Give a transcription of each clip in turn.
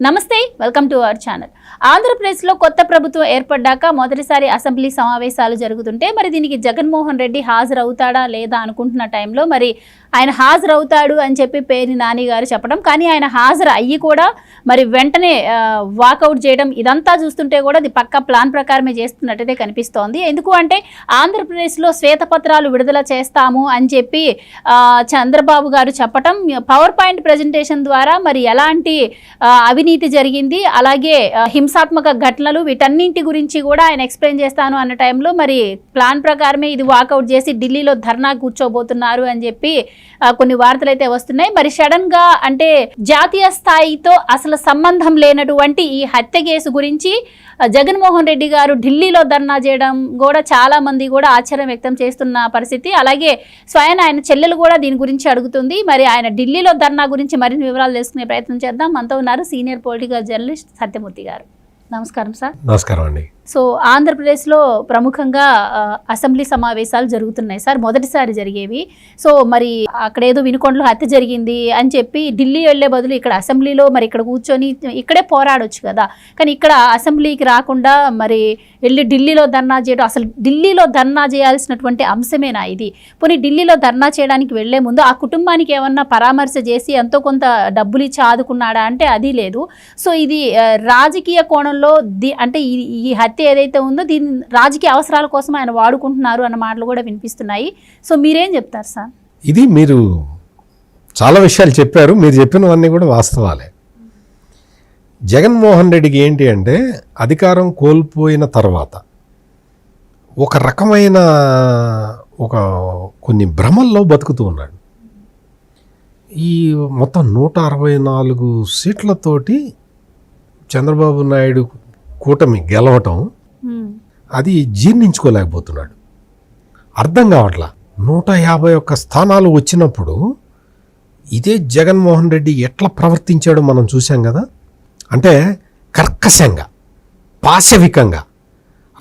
నమస్తే welcome to our channel. ఆంధ్రప్రదేశ్లో కొత్త ప్రభుత్వం ఏర్పడ్డాక మొదటిసారి అసెంబ్లీ సమావేశాలు జరుగుతుంటే మరి దీనికి జగన్మోహన్ రెడ్డి హాజరవుతాడా లేదా అనుకుంటున్న టైంలో మరి ఆయన హాజరవుతాడు అని చెప్పి పేరు నాని గారు చెప్పడం కానీ ఆయన హాజరు అయ్యి కూడా మరి వెంటనే వాకౌట్ చేయడం ఇదంతా చూస్తుంటే కూడా అది పక్క ప్లాన్ ప్రకారమే చేస్తున్నట్టయితే కనిపిస్తోంది. ఎందుకు అంటే ఆంధ్రప్రదేశ్లో శ్వేతపత్రాలు విడుదల చేస్తాము అని చెప్పి చంద్రబాబు గారు చెప్పటం పవర్ పాయింట్ ప్రజెంటేషన్ ద్వారా మరి ఎలాంటి అవినీతి అవినీతి జరిగింది. అలాగే హింసాత్మక ఘటనలు వీటన్నింటి గురించి కూడా ఆయన ఎక్స్ప్లెయిన్ చేస్తాను అన్న టైంలో మరి ప్లాన్ ప్రకారమే ఇది వాకౌట్ చేసి ఢిల్లీలో ధర్నా కూర్చోబోతున్నారు అని చెప్పి కొన్ని వార్తలు అయితే వస్తున్నాయి. మరి సడన్గా అంటే జాతీయ స్థాయితో అసలు సంబంధం లేనటువంటి ఈ హత్య కేసు గురించి జగన్మోహన్ రెడ్డి గారు ఢిల్లీలో ధర్నా చేయడం కూడా చాలా మంది కూడా ఆశ్చర్యం వ్యక్తం చేస్తున్న పరిస్థితి. అలాగే స్వయం ఆయన చెల్లెలు కూడా దీని గురించి అడుగుతుంది. మరి ఆయన ఢిల్లీలో ధర్నా గురించి మరిన్ని వివరాలు తెలుసుకునే ప్రయత్నం చేద్దాం. మనతో ఉన్నారు సీనియర్ పొలిటికల్ జర్నలిస్ట్ సత్యమూర్తి గారు. నమస్కారం సార్. నమస్కారం అండి. సో ఆంధ్రప్రదేశ్లో ప్రముఖంగా అసెంబ్లీ సమావేశాలు జరుగుతున్నాయి సార్ మొదటిసారి జరిగేవి. సో మరి అక్కడేదో వినుకొండలో హత్య జరిగింది అని చెప్పి ఢిల్లీ వెళ్ళే బదులు ఇక్కడ అసెంబ్లీలో మరి ఇక్కడ కూర్చొని ఇక్కడే పోరాడొచ్చు కదా. కానీ ఇక్కడ అసెంబ్లీకి రాకుండా మరి వెళ్ళి ఢిల్లీలో ధర్నా చేయడం అసలు ఢిల్లీలో ధర్నా చేయాల్సినటువంటి అంశమేనా ఇది? పోనీ ఢిల్లీలో ధర్నా చేయడానికి వెళ్ళే ముందు ఆ కుటుంబానికి ఏమన్నా పరామర్శ చేసి ఎంతో కొంత డబ్బులు ఇచ్చి ఆదుకున్నాడా అంటే అది లేదు. సో ఇది రాజకీయ కోణంలో ది అంటే ఈ ఈ హత్య ఏదైతే ఉందో దీని రాజకీయ అవసరాల కోసం ఆయన వాడుకుంటున్నారు అన్న మాటలు కూడా వినిపిస్తున్నాయి. సో మీరేం చెప్తారు సార్? ఇది మీరు చాలా విషయాలు చెప్పారు. మీరు చెప్పినవన్నీ కూడా వాస్తవాలే. జగన్మోహన్ రెడ్డికి ఏంటి అంటే అధికారం కోల్పోయిన తర్వాత ఒక రకమైన ఒక కొన్ని భ్రమల్లో బతుకుతూ ఉన్నాడు. ఈ మొత్తం నూట అరవై నాలుగు సీట్లతోటి చంద్రబాబు నాయుడు కూటమి గెలవటం అది జీర్ణించుకోలేకపోతున్నాడు. అర్థం కావట్లా? నూట యాభై ఒక్క స్థానాలు వచ్చినప్పుడు ఇదే జగన్మోహన్ రెడ్డి ఎట్లా ప్రవర్తించాడో మనం చూసాం కదా? అంటే కర్కశంగా పాశవికంగా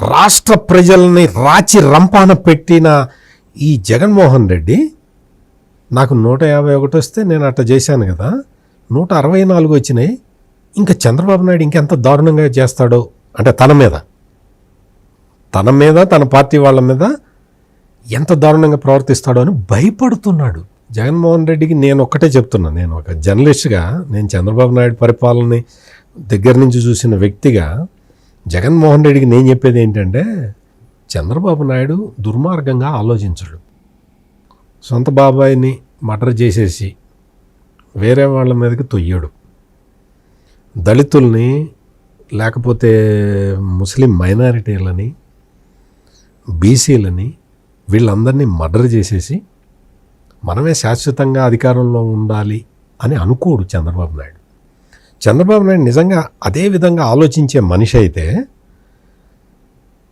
రాష్ట్ర ప్రజల్ని రాచి రంపాన పెట్టిన ఈ జగన్మోహన్ రెడ్డి నాకు నూట యాభై ఒకటి వస్తే నేను అట్లా చేశాను కదా? నూట అరవై నాలుగు వచ్చినాయి. ఇంకా చంద్రబాబు నాయుడు ఇంకెంత దారుణంగా చేస్తాడో అంటే తన మీద. తన మీద తన పార్టీ వాళ్ళ మీద ఎంత దారుణంగా ప్రవర్తిస్తాడో అని భయపడుతున్నాడు. జగన్మోహన్ రెడ్డికి నేను ఒక్కటే చెప్తున్నా. నేను ఒక జర్నలిస్ట్గా నేను చంద్రబాబు నాయుడు పరిపాలనని దగ్గర నుంచి చూసిన వ్యక్తిగా జగన్మోహన్ రెడ్డికి నేను చెప్పేది ఏంటంటే చంద్రబాబు నాయుడు దుర్మార్గంగా ఆలోచించడు. సొంత బాబాయిని మటర్ చేసేసి వేరే వాళ్ళ మీదకి తొయ్యడు. దళితుల్ని లేకపోతే ముస్లిం మైనారిటీలని బీసీలని వీళ్ళందరినీ మర్డర్ చేసేసి మనమే శాశ్వతంగా అధికారంలో ఉండాలి అని అనుకోడు చంద్రబాబు నాయుడు. చంద్రబాబు నాయుడు నిజంగా అదే విధంగా ఆలోచించే మనిషి అయితే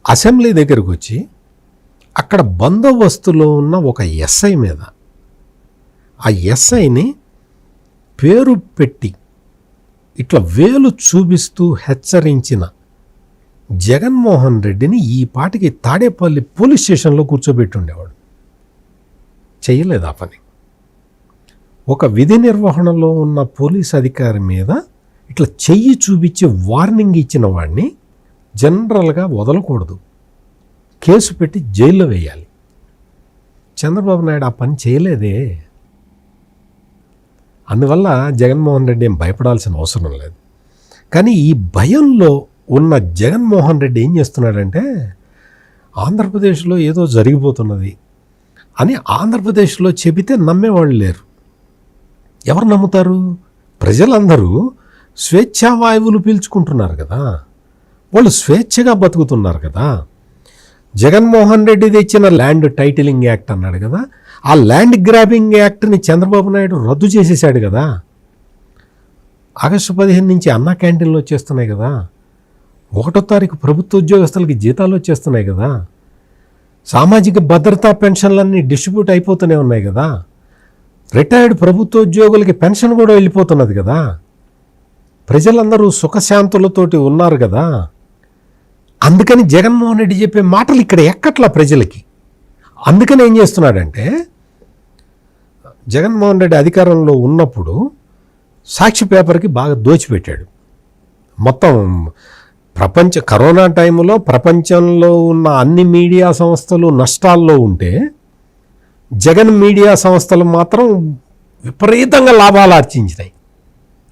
అసెంబ్లీ దగ్గరకు వచ్చి అక్కడ బందోబస్తులో ఉన్న ఒక ఎస్ఐ మీద ఆ ఎస్ఐని పేరు పెట్టి ఇట్లా వేలు చూపిస్తూ హెచ్చరించిన జగన్మోహన్ రెడ్డిని ఈ పాటికి తాడేపల్లి పోలీస్ స్టేషన్లో కూర్చోబెట్టుండేవాడు. చేయలేదు ఆ పని? ఒక విధి నిర్వహణలో ఉన్న పోలీస్ అధికారి మీద ఇట్లా చెయ్యి చూపించి వార్నింగ్ ఇచ్చిన వాడిని జనరల్గా వదలకూడదు. కేసు పెట్టి జైల్లో వేయాలి. చంద్రబాబు నాయుడు ఆ పని చేయలేదే. అందువల్ల జగన్మోహన్ రెడ్డి ఏం భయపడాల్సిన అవసరం లేదు. కానీ ఈ భయంలో ఉన్న జగన్మోహన్ రెడ్డి ఏం చేస్తున్నాడంటే ఆంధ్రప్రదేశ్లో ఏదో జరిగిపోతున్నది అని ఆంధ్రప్రదేశ్లో చెబితే నమ్మేవాళ్ళు లేరు. ఎవరు నమ్ముతారు? ప్రజలందరూ స్వేచ్ఛావాయువులు పీల్చుకుంటున్నారు కదా. వాళ్ళు స్వేచ్ఛగా బతుకుతున్నారు కదా. జగన్మోహన్ రెడ్డి తెచ్చిన ల్యాండ్ టైటిలింగ్ యాక్ట్ అన్నాడు కదా. ఆ ల్యాండ్ గ్రాబింగ్ యాక్ట్ని చంద్రబాబు నాయుడు రద్దు చేసేసాడు కదా. ఆగస్టు పదిహేను నుంచి అన్నా క్యాంటీన్లు వచ్చేస్తున్నాయి కదా. ఒకటో తారీఖు ప్రభుత్వ ఉద్యోగస్తులకి జీతాలు వచ్చేస్తున్నాయి కదా. సామాజిక భద్రతా పెన్షన్లన్నీ డిస్ట్రిబ్యూట్ అయిపోతూనే ఉన్నాయి కదా. రిటైర్డ్ ప్రభుత్వ ఉద్యోగులకి పెన్షన్ కూడా వెళ్ళిపోతున్నది కదా. ప్రజలందరూ సుఖశాంతులతోటి ఉన్నారు కదా. అందుకని జగన్మోహన్ రెడ్డి చెప్పే మాటలు ఇక్కడ ఎక్కట్లా ప్రజలకి? అందుకని ఏం చేస్తున్నాడంటే జగన్మోహన్ రెడ్డి అధికారంలో ఉన్నప్పుడు సాక్షి పేపర్కి బాగా దోచిపెట్టాడు. మొత్తం ప్రపంచ కరోనా టైంలో ప్రపంచంలో ఉన్న అన్ని మీడియా సంస్థలు నష్టాల్లో ఉంటే జగన్ మీడియా సంస్థలు మాత్రం విపరీతంగా లాభాలు ఆర్జించినాయి.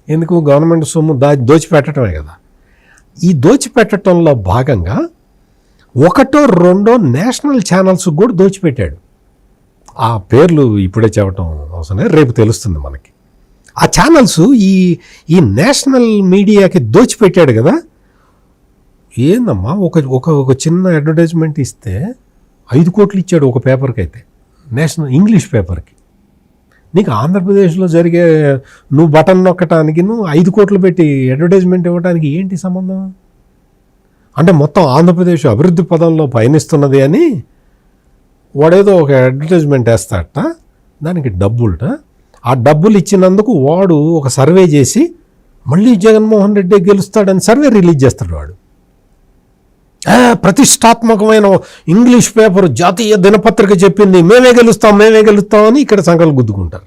ఎందుకు? గవర్నమెంట్ సొమ్ము దా దోచిపెట్టడమే కదా. ఈ దోచిపెట్టడంలో భాగంగా ఒకటో రెండో నేషనల్ ఛానల్స్ కూడా దోచిపెట్టాడు. ఆ పేర్లు ఇప్పుడే చెప్పటం అవసరం రేపు తెలుస్తుంది మనకి. ఆ ఛానల్స్ ఈ ఈ నేషనల్ మీడియాకి దోచిపెట్టాడు కదా. ఏందమ్మా ఒక ఒక ఒక చిన్న అడ్వర్టైజ్మెంట్ ఇస్తే ఐదు కోట్లు ఇచ్చాడు ఒక పేపర్కి అయితే నేషనల్ ఇంగ్లీష్ పేపర్కి. నీకు ఆంధ్రప్రదేశ్లో జరిగే నువ్వు బటన్ నొక్కటానికి నువ్వు ఐదు కోట్లు పెట్టి అడ్వర్టైజ్మెంట్ ఇవ్వడానికి ఏంటి సంబంధం? అంటే మొత్తం ఆంధ్రప్రదేశ్ అభివృద్ధి పదంలో పయనిస్తున్నది అని వాడేదో ఒక అడ్వర్టైజ్మెంట్ వేస్తాడట. దానికి డబ్బులట. ఆ డబ్బులు ఇచ్చినందుకు వాడు ఒక సర్వే చేసి మళ్ళీ జగన్మోహన్ రెడ్డి గెలుస్తాడని సర్వే రిలీజ్ చేస్తాడు వాడు. ప్రతిష్టాత్మకమైన ఇంగ్లీష్ పేపర్ జాతీయ దినపత్రిక చెప్పింది మేమే గెలుస్తాం మేమే గెలుస్తాం అని ఇక్కడ సంకలు గుద్దుకుంటారు.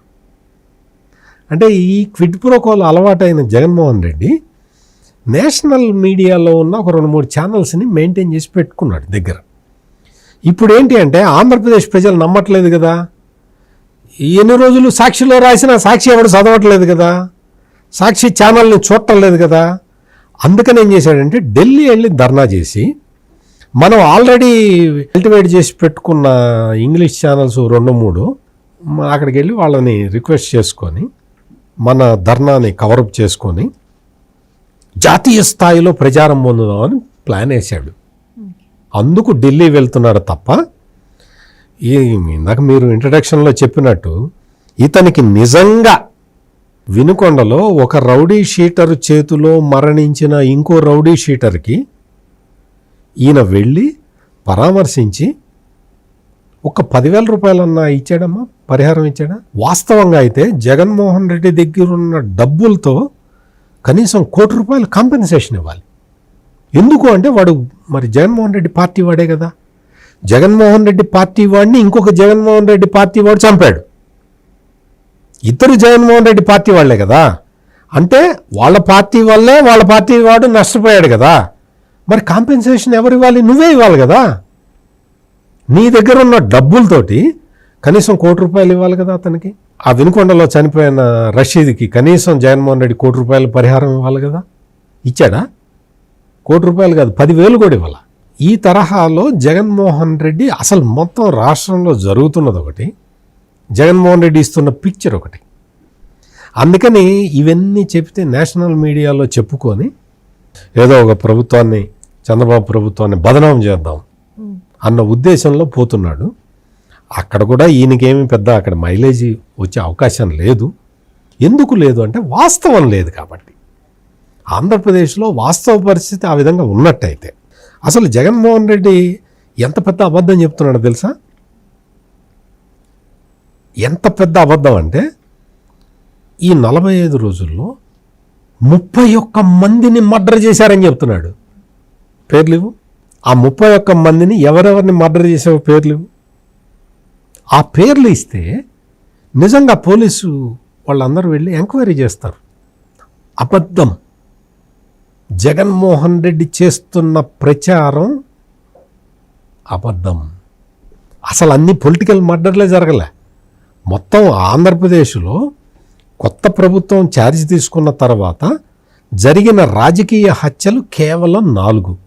అంటే ఈ క్విడ్ ప్రోకోల్ అలవాటైన జగన్మోహన్ రెడ్డి నేషనల్ మీడియాలో ఉన్న ఒక రెండు మూడు ఛానల్స్ని మెయింటైన్ చేసి పెట్టుకున్నాడు దగ్గర. ఇప్పుడు ఏంటి అంటే ఆంధ్రప్రదేశ్ ప్రజలు నమ్మట్లేదు కదా. ఎన్ని రోజులు సాక్షిలో రాసినా సాక్షి ఎవడు చదవట్లేదు కదా. సాక్షి ఛానల్ని చూడటం లేదు కదా. అందుకని ఏం చేశాడంటే ఢిల్లీ వెళ్ళి ధర్నా చేసి మనం ఆల్రెడీ కల్టివేట్ చేసి పెట్టుకున్న ఇంగ్లీష్ ఛానల్స్ రెండు మూడు అక్కడికి వెళ్ళి వాళ్ళని రిక్వెస్ట్ చేసుకొని మన ధర్నాని కవరప్ చేసుకొని జాతీయ స్థాయిలో ప్రచారం పొందుదామని ప్లాన్ వేశాడు. అందుకు ఢిల్లీ వెళ్తున్నాడు తప్ప ఈ ఇందాక మీరు ఇంట్రడక్షన్లో చెప్పినట్టు ఇతనికి నిజంగా వినుకొండలో ఒక రౌడీ షీటర్ చేతిలో మరణించిన ఇంకో రౌడీ షీటర్కి ఈయన వెళ్ళి పరామర్శించి ఒక పదివేల రూపాయలన్నా ఇచ్చాడమ్మా? పరిహారం ఇచ్చాడా? వాస్తవంగా అయితే జగన్మోహన్ రెడ్డి దగ్గర ఉన్న డబ్బులతో కనీసం కోటి రూపాయలు కాంపెన్సేషన్ ఇవ్వాలి. ఎందుకు అంటే వాడు మరి జగన్మోహన్ రెడ్డి పార్టీ వాడే కదా. జగన్మోహన్ రెడ్డి పార్టీ వాడిని ఇంకొక జగన్మోహన్ రెడ్డి పార్టీ వాడు చంపాడు. ఇద్దరు జగన్మోహన్ రెడ్డి పార్టీ వాళ్ళే కదా. అంటే వాళ్ళ పార్టీ వల్లే వాళ్ళ పార్టీ వాడు నష్టపోయాడు కదా. మరి కాంపెన్సేషన్ ఎవరు ఇవ్వాలి? నువ్వే ఇవ్వాలి కదా. నీ దగ్గర ఉన్న డబ్బులతోటి కనీసం కోటి రూపాయలు ఇవ్వాలి కదా అతనికి. ఆ వినుకొండలో చనిపోయిన రషీద్కి కనీసం జగన్మోహన్ రెడ్డి కోటి రూపాయల పరిహారం ఇవ్వాలి కదా? ఇచ్చాడా? కోటి రూపాయలు కాదు పదివేలు కూడా ఇవ్వాలి? ఈ తరహాలో జగన్మోహన్ రెడ్డి అసలు మొత్తం రాష్ట్రంలో జరుగుతున్నది ఒకటి జగన్మోహన్ రెడ్డి ఇస్తున్న పిక్చర్ ఒకటి. అందుకని ఇవన్నీ చెప్తే నేషనల్ మీడియాలో చెప్పుకొని ఏదో ఒక ప్రభుత్వాన్ని చంద్రబాబు ప్రభుత్వాన్ని బదనాం చేద్దాం అన్న ఉద్దేశంలో పోతున్నాడు. అక్కడ కూడా ఈయనకేమి పెద్ద అక్కడ మైలేజీ వచ్చే అవకాశం లేదు. ఎందుకు లేదు అంటే వాస్తవం లేదు కాబట్టి. ఆంధ్రప్రదేశ్లో వాస్తవ పరిస్థితి ఆ విధంగా ఉన్నట్టయితే. అసలు జగన్మోహన్ రెడ్డి ఎంత పెద్ద అబద్ధం చెప్తున్నాడో తెలుసా? ఎంత పెద్ద అబద్ధం అంటే ఈ నలభై ఐదు రోజుల్లో ముప్పై ఒక్క మందిని మర్డర్ చేశారని చెప్తున్నాడు. పేర్లు ఆ ముప్పై ఒక్క మందిని ఎవరెవరిని మర్డర్ చేసావో పేర్లు ఆ పేర్లు ఇస్తే నిజంగా పోలీసు వాళ్ళందరూ వెళ్ళి ఎంక్వైరీ చేస్తారు. అబద్ధం. జగన్మోహన్ రెడ్డి చేస్తున్న ప్రచారం అబద్ధం. అసలు అన్ని పొలిటికల్ మర్డర్లే జరగలే. మొత్తం ఆంధ్రప్రదేశ్లో కొత్త ప్రభుత్వం ఛార్జ్ తీసుకున్న తర్వాత జరిగిన రాజకీయ హత్యలు కేవలం నాలుగు.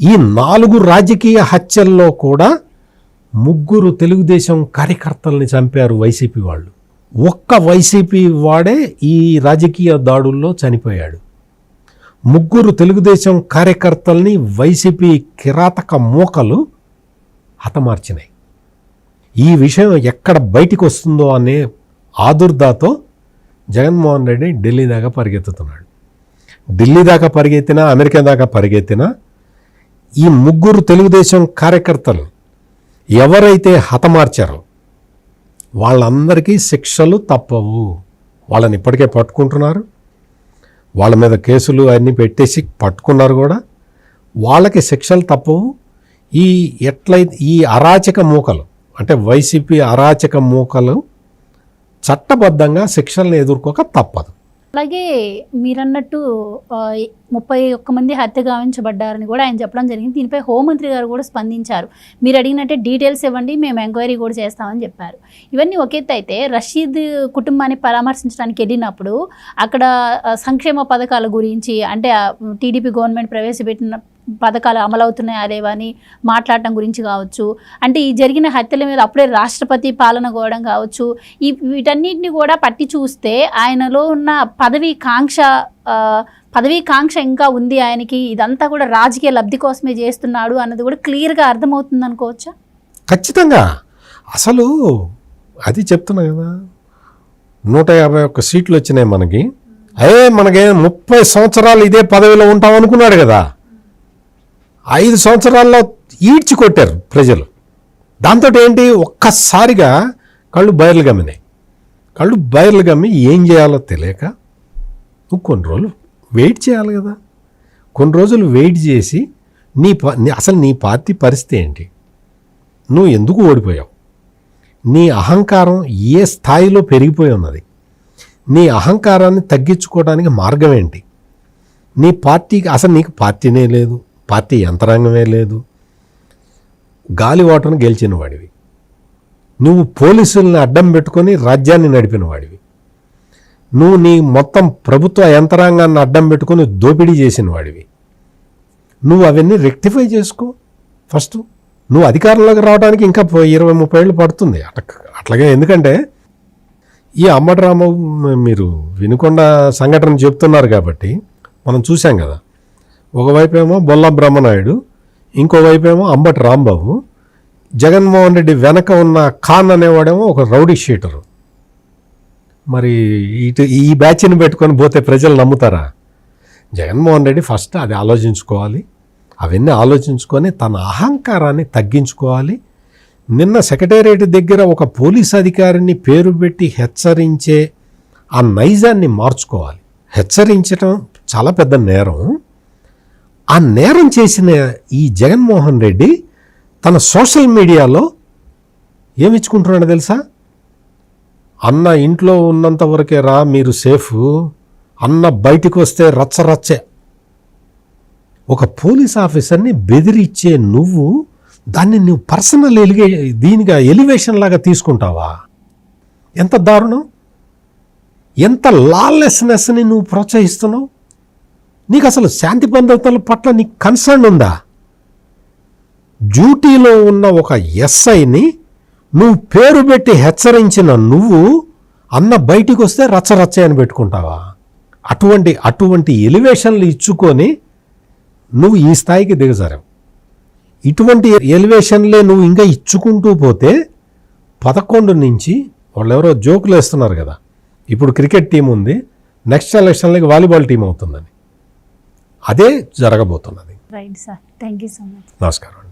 ఈ నాలుగు రాజకీయ హత్యల్లో కూడా ముగ్గురు తెలుగుదేశం కార్యకర్తల్ని చంపారు వైసీపీ వాళ్ళు. ఒక్క వైసీపీ వాడే ఈ రాజకీయ దాడుల్లో చనిపోయాడు. ముగ్గురు తెలుగుదేశం కార్యకర్తల్ని వైసీపీ కిరాతక మూకలు హతమార్చినాయి. ఈ విషయం ఎక్కడ బయటికి వస్తుందో అనే ఆదుర్దాతో జగన్మోహన్ రెడ్డి ఢిల్లీ దాకా పరిగెత్తుతున్నాడు. ఢిల్లీ దాకా పరిగెత్తినా అమెరికా దాకా పరిగెత్తినా ఈ ముగ్గురు తెలుగుదేశం కార్యకర్తలు ఎవరైతే హతమార్చారో వాళ్ళందరికీ శిక్షలు తప్పవు. వాళ్ళని ఇప్పటికే పట్టుకుంటున్నారు. వాళ్ళ మీద కేసులు అన్నీ పెట్టేసి పట్టుకున్నారు కూడా. వాళ్ళకి శిక్షలు తప్పవు. ఈ ఎట్లయితే ఈ అరాచక మూకలు అంటే వైసీపీ అరాచక మూకలు చట్టబద్ధంగా శిక్షలను ఎదుర్కోక తప్పదు. అలాగే మీరన్నట్టు ముప్పై ఒక్క మంది హత్య గావించబడ్డారని కూడా ఆయన చెప్పడం జరిగింది. దీనిపై హోంమంత్రి గారు కూడా స్పందించారు. మీరు అడిగినట్టే డీటెయిల్స్ ఇవ్వండి మేము ఎంక్వైరీ కూడా చేస్తామని చెప్పారు. ఇవన్నీ ఒక అయితే రషీద్ కుటుంబాన్ని పరామర్శించడానికి వెళ్ళినప్పుడు అక్కడ సంక్షేమ పథకాల గురించి అంటే టీడీపీ గవర్నమెంట్ ప్రవేశపెట్టిన పథకాలు అమలవుతున్నాయా లేవా అని మాట్లాడటం గురించి కావచ్చు. అంటే ఈ జరిగిన హత్యల మీద అప్పుడే రాష్ట్రపతి పాలన కోవడం కావచ్చు. ఈ వీటన్నిటిని కూడా పట్టి చూస్తే ఆయనలో ఉన్న పదవి కాంక్ష పదవీ కాంక్ష ఇంకా ఉంది ఆయనకి. ఇదంతా కూడా రాజకీయ లబ్ధి కోసమే చేస్తున్నాడు అన్నది కూడా క్లియర్గా అర్థమవుతుంది అనుకోవచ్చా? ఖచ్చితంగా. అసలు అది చెప్తున్నా కదా నూట యాభై ఒక్క సీట్లు వచ్చినాయి మనకి. అయ్యే మనకేం ముప్పై సంవత్సరాలు ఇదే పదవిలో ఉంటాం అనుకున్నాడు కదా. ఐదు సంవత్సరాల్లో ఈడ్చి కొట్టారు ప్రజలు. దాంతో ఏంటి ఒక్కసారిగా కళ్ళు బయర్లు గమ్మినాయి. కళ్ళు బయర్లు గమ్మి ఏం చేయాలో తెలియక నువ్వు కొన్ని రోజులు వెయిట్ చేయాలి కదా. కొన్ని రోజులు వెయిట్ చేసి నీ ప- నీ- అసలు నీ పార్టీ పరిస్థితి ఏంటి? నువ్వు ఎందుకు ఓడిపోయావు? నీ అహంకారం ఏ స్థాయిలో పెరిగిపోయి ఉన్నది? నీ అహంకారాన్ని తగ్గించుకోవడానికి మార్గం ఏంటి? నీ పార్టీకి అసలు నీకు పార్టీనే లేదు. పార్టీ యంత్రాంగమే లేదు. గాలి ఓటను గెలిచిన వాడివి నువ్వు పోలీసుల్ని అడ్డం పెట్టుకొని రాజ్యాన్ని నడిపిన వాడివి నువ్వు నీ మొత్తం ప్రభుత్వ యంత్రాంగాన్ని అడ్డం పెట్టుకొని దోపిడీ చేసిన వాడివి నువ్వు అవన్నీ రెక్టిఫై చేసుకో. ఫస్ట్ నువ్వు అధికారంలోకి రావడానికి ఇంకా ఇరవై ముప్పై ఏళ్ళు పడుతుంది. అట్లా అట్లాగే ఎందుకంటే ఈ అమ్మటి మీరు వినుకొండ సంఘటన చెప్తున్నారు కాబట్టి మనం చూసాం కదా. ఒకవైపు ఏమో బొల్ల బ్రహ్మనాయుడు ఇంకోవైపు ఏమో అంబటి రాంబాబు. జగన్మోహన్ రెడ్డి వెనక ఉన్న ఖాన్ అనేవాడేమో ఒక రౌడీ షీటరు. మరి ఇటు ఈ బ్యాచ్ని పెట్టుకొని పోతే ప్రజలు నమ్ముతారా? జగన్మోహన్ రెడ్డి ఫస్ట్ అది ఆలోచించుకోవాలి. అవన్నీ ఆలోచించుకొని తన అహంకారాన్ని తగ్గించుకోవాలి. నిన్న సెక్రటేరియట్ దగ్గర ఒక పోలీస్ అధికారిని పేరు పెట్టి హెచ్చరించే ఆ నైజాన్ని మార్చుకోవాలి. హెచ్చరించడం చాలా పెద్ద నేరం. ఆ నేరం చేసిన ఈ జగన్మోహన్ రెడ్డి తన సోషల్ మీడియాలో ఏమిచ్చుకుంటున్నాడు తెలుసా? అన్న ఇంట్లో ఉన్నంత వరకే రా మీరు సేఫ్. అన్న బయటికి వస్తే రచ్చ రచ్చే. ఒక పోలీస్ ఆఫీసర్ని బెదిరిచ్చే నువ్వు దాన్ని నువ్వు పర్సనల్ ఎలిగే దీనిగా ఎలివేషన్ లాగా తీసుకుంటావా? ఎంత దారుణం? ఎంత లాలెస్నెస్ని నువ్వు ప్రోత్సహిస్తున్నావు? నీకు అసలు శాంతి భద్రతల పట్ల నీకు కన్సర్న్ ఉందా? డ్యూటీలో ఉన్న ఒక ఎస్ఐని నువ్వు పేరు పెట్టి హెచ్చరించిన నువ్వు అన్న బయటికి వస్తే రచ్చరచ్చ అని పెట్టుకుంటావా? అటువంటి అటువంటి ఎలివేషన్లు ఇచ్చుకొని నువ్వు ఈ స్థాయికి దిగజారావు. ఇటువంటి ఎలివేషన్లే నువ్వు ఇంకా ఇచ్చుకుంటూ పోతే పదకొండు నుంచి వాళ్ళు ఎవరో జోకులు వేస్తున్నారు కదా. ఇప్పుడు క్రికెట్ టీం ఉంది నెక్స్ట్ ఎలక్షన్లకి వాలీబాల్ టీం అవుతుందని. అదే జరగబోతున్నది. Right sir thank you so much నమస్కారం.